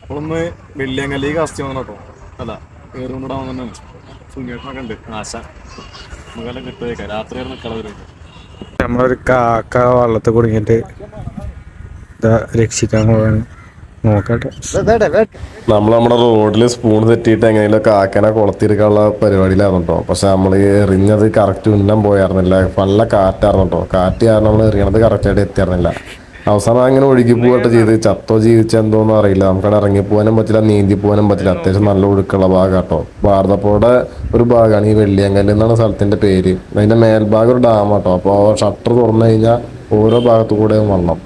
നമ്മളൊന്ന് വെള്ളിയങ്കല്ലി കാസ്റ്റ് വന്നു കേട്ടോ അല്ല ഏറുകൊണ്ടിടാൻ തന്നെയാണ് സുന്യേഷനൊക്കെ ഉണ്ട്. ആശ. നമുക്കെല്ലാം കിട്ടുക രാത്രി കളവര് നമ്മളൊരു കാക്ക വള്ളത്തിൽ കുടുങ്ങിയിട്ട് ഇതാ രക്ഷിക്കാൻ പോവാണ്. നോക്കട്ടെ. നമ്മൾ നമ്മുടെ റോഡിൽ സ്പൂൺ തെറ്റിയിട്ട് എങ്ങനെയും കാക്കനെ കൊളത്തിരിക്കാനുള്ള പരിപാടിയിലായിരുന്നു കേട്ടോ പക്ഷെ നമ്മൾ എറിഞ്ഞത് കറക്റ്റ് ഉന്നം പോയായിരുന്നില്ല. നല്ല കാറ്റായിരുന്നു കേട്ടോ കാറ്റ് കാരണം നമ്മൾ എറിയണത് കറക്റ്റായിട്ട് എത്തിയായിരുന്നില്ല അവസാനം അങ്ങനെ ഒഴുകി പോകട്ടെ ചെയ്ത്. ചത്തോ ജീവിച്ച എന്തോന്നും അറിയില്ല. നമുക്കവിടെ ഇറങ്ങി പോകാനും പറ്റില്ല നീന്തി പോകാനും പറ്റില്ല അത്യാവശ്യം നല്ല ഒഴുക്കുള്ള ഭാഗം കേട്ടോ ഭാരതപ്പുഴയുടെ ഒരു ഭാഗമാണ് ഈ വെള്ളിയങ്കല്ല് എന്നാണ് സ്ഥലത്തിന്റെ പേര്. അതിന്റെ മേൽഭാഗം ഒരു ഡാം കേട്ടോ അപ്പോൾ ഷട്ടർ തുറന്നു കഴിഞ്ഞാൽ ഓരോ ഭാഗത്തു കൂടെയും വള്ളം.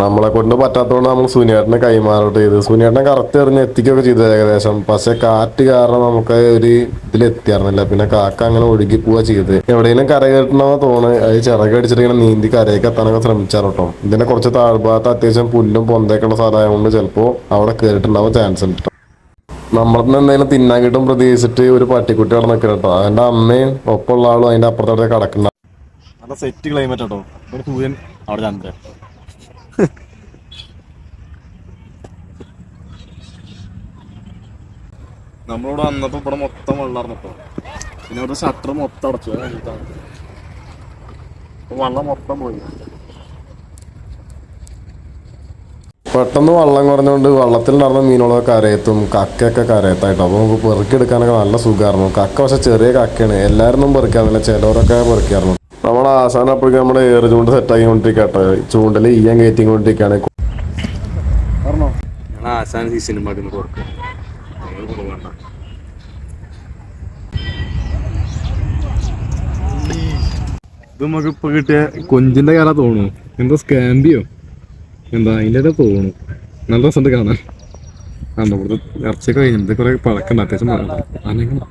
നമ്മളെ കൊണ്ട് പറ്റാത്തതുകൊണ്ട് നമ്മൾ സുനിയേട്ടനെ കൈമാറോട്ട് ചെയ്ത്. സുനിയേട്ടനെ കറക്റ്റ് എറിഞ്ഞ് എത്തിക്കുകയൊക്കെ ചെയ്തു ഏകദേശം. പക്ഷെ കാറ്റ് കാരണം നമുക്ക് ഒരു ഇതിലെത്തിയായിരുന്നില്ല പിന്നെ കാക്ക അങ്ങനെ ഒഴുകി പോവുക ചെയ്ത് എവിടെയെങ്കിലും കര തോന്നുന്നു. അത് ചിറകടിച്ചിട്ട് ഇങ്ങനെ നീന്തി കരയൊക്കെ എത്താനൊക്കെ ശ്രമിച്ചാൽ കേട്ടോ ഇതിന്റെ കുറച്ച് താഴ്ഭാഗത്ത് അത്യാവശ്യം പുല്ലും പൊന്തയൊക്കെയുള്ള സ്ഥലമായതുകൊണ്ട് ചിലപ്പോൾ അവിടെ കയറിയിട്ടുണ്ടാവാൻ ചാൻസ് ഉണ്ട് നമ്മളത്തിന് എന്തെങ്കിലും തിന്നാൻ കിട്ടും പ്രതീക്ഷിച്ചിട്ട് ഒരു പട്ടിക്കുട്ടി അവിടെ നിൽക്കണം കേട്ടോ അതിന്റെ അമ്മയും ഒപ്പമുള്ള ആളും അതിന്റെ അപ്പുറത്തോടെ കിടക്കുന്ന നല്ല സെറ്റ് ക്ലൈമറ്റ് കേട്ടോ അവിടെ ചന്ദ്രൻ. നമ്മളിവിടെ വന്നപ്പോ ഇവിടെ മൊത്തം കേട്ടോ പിന്നെ അവിടെ ഷട്ടർ മൊത്തം അടച്ചു. വെള്ളം മൊത്തം പോയി. പെട്ടെന്ന് വള്ളം കുറഞ്ഞുകൊണ്ട് വള്ളത്തിൽ നടന്ന മീനുകളൊക്കെ കരയത്തും കക്കയൊക്കെ കരയത്തായിട്ടോ. അപ്പോൾ നമുക്ക് പെറുക്കിയെടുക്കാനൊക്കെ നല്ല സുഖമായിരുന്നു. കക്ക പക്ഷെ ചെറിയ കക്കയാണ്. എല്ലാവരും പെറുക്കാറില്ല. ചിലവരൊക്കെ പെറുക്കിയായിരുന്നു. നമ്മൾ ആസാന അപ്പോഴേക്കും നമ്മുടെ ഏറ് ചൂണ്ട് സെറ്റാക്കി കൊണ്ടിരിക്കട്ടെ. ചൂണ്ടൽ ഈയാൻ കയറ്റി കൊണ്ടിരിക്കുകയാണ് ഞാൻ ആശാൻ കൊടുക്കും ഇത് നമുക്ക് ഇപ്പൊ കിട്ടിയ കൊഞ്ചിന്റെ കാല തോന്നുന്നു. എന്താ സ്കാമ്പിയോ എന്താ അതിന്റെ തോന്നുന്നു. നല്ല രസമുണ്ട് കാണാൻ. ആ ഇവിടുത്തെ ഇറച്ചിയൊക്കെ കഴിഞ്ഞിട്ട് കുറെ പഴക്കണ്ട അത്യാവശ്യം അനങ്ങണം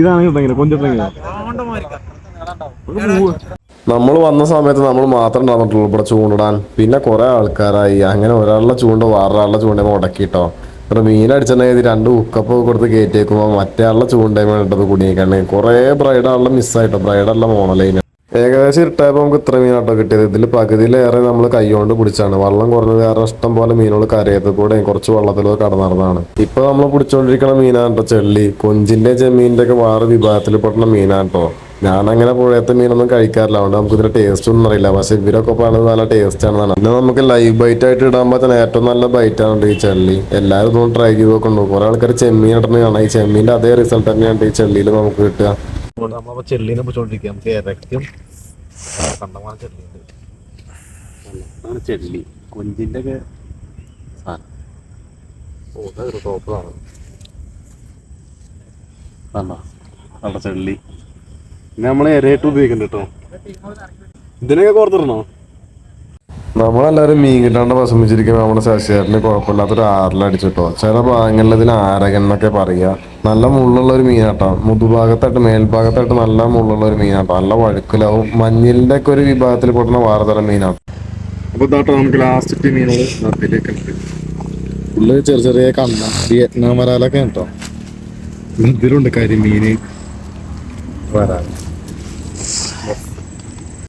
ഇതാണ് ഭയങ്കര കൊഞ്ചിട്ടെങ്കിലോ നമ്മൾ വന്ന സമയത്ത് നമ്മൾ മാത്രം ഉണ്ടാകുന്നുള്ളൂ ഇവിടെ ചൂണ്ടിടാൻ. പിന്നെ കുറെ ആൾക്കാരായി. അങ്ങനെ ഒരാളുടെ ചൂണ്ട വേറൊരാളുടെ ചൂണ്ട മുടക്കിട്ടോ ഇവിടെ മീനടിച്ചിട്ടുണ്ടെങ്കിൽ രണ്ട് ഉക്കപ്പ് കൊടുത്ത് കയറ്റിയേക്കുമ്പോൾ മറ്റേ ആളുടെ ചൂണ്ടയും വേണ്ടത് കുടുങ്ങിക്കാണ് ബ്രൈഡ് ആളുടെ മിസ്സായിട്ടോ ബ്രൈഡല്ല മോണലൈന്. ഏകദേശം ഇട്ടായപ്പോൾ നമുക്ക് ഇത്ര മീനാട്ടോ കിട്ടിയത്. ഇതിൽ പകുതിയിലേറെ നമ്മൾ കൈകൊണ്ട് പിടിച്ചാണ് വെള്ളം കുറഞ്ഞത് കാരണം ഇഷ്ടം പോലെ മീനുകൾ കരയത്ത് കൂടെ കുറച്ച് വെള്ളത്തിലൂടെ കടന്നിറന്നതാണ് ഇപ്പൊ നമ്മൾ പിടിച്ചോണ്ടിരിക്കണ മീനാട്ടോ ചെള്ളി. കൊഞ്ചിന്റെ ചെമ്മീന്റെ ഒക്കെ വേറെ വിഭാഗത്തിൽ മീനാട്ടോ ഞാനങ്ങനെ പുഴയത്തെ മീനൊന്നും കഴിക്കാറില്ല. അതുകൊണ്ട് നമുക്ക് ഇതിന്റെ ടേസ്റ്റ് ഒന്നും അറിയില്ല. പക്ഷെ ഇവരൊക്കെ പറയുന്നത് നല്ല ടേസ്റ്റ് ആണെന്നാണ്. പിന്നെ നമുക്ക് ലൈവ് ബൈറ്റ് ആയിട്ട് ഇടാൻ പറ്റുന്ന ഏറ്റവും നല്ല ബൈറ്റ് ആണ് ഈ ചെള്ളി. എല്ലാവരും ഇതൊന്നും ട്രൈ ചെയ്ത് നോക്കുന്നു കുറെ ആൾക്കാർ ചെമ്മീൻ ഇടണ കാണാം. ഈ ചെമ്മീന്റെ അതേ റിസൾട്ട് തന്നെയാണ് ഈ ചെള്ളിയിൽ നമുക്ക് കിട്ടുക. ചെള്ളിനെ നമുക്ക് കണ്ടമാനം ചെള്ളിയുണ്ട് അതാണ് ചെള്ളി കൊഞ്ചിന്റെ ഒക്കെ സാധനം. ഓ അതൊരു ടോപ്പ് സാധനം കണ്ടോ അവിടെ ചെള്ളി. പിന്നെ നമ്മളെ ഇരയിട്ട് ഉപയോഗിക്കുന്നുണ്ട് കേട്ടോ ഇതിനൊക്കെ കോർത്തിടണോ? നമ്മളെല്ലാവരും മീൻ കിട്ടാണ്ട് വിഷമിച്ചിരിക്കുമ്പോൾ നമ്മുടെ ശശിയേട്ടന് കുഴപ്പമില്ലാത്തൊരു ആറിലടിച്ചിട്ടോ. ചില ഭാഗങ്ങളിൽ ഇതിന് ആരകൻ എന്നൊക്കെ പറയുക നല്ല മുള്ളുള്ള ഒരു മീനാട്ടോ. മുതുഭാഗത്തായിട്ട് മേൽഭാഗത്തായിട്ട് നല്ല മുള്ളുള്ള ഒരു മീനാട്ടോ. നല്ല വഴുക്കലാവും. മഞ്ഞിലിന്റെ ഒക്കെ ഒരു വിഭാഗത്തിൽ പെടുന്ന വാർത്തര ഇതാട്ടോ നമുക്ക് ലാസ്റ്റ് മീനുകൾ ഉള്ളിൽ ചെറിയ ചെറിയ കണ്ണ. വിയറ്റ്നാം വരാലൊക്കെ കേട്ടോ. ഇതിലുണ്ട് കരിമീന് വരാൽ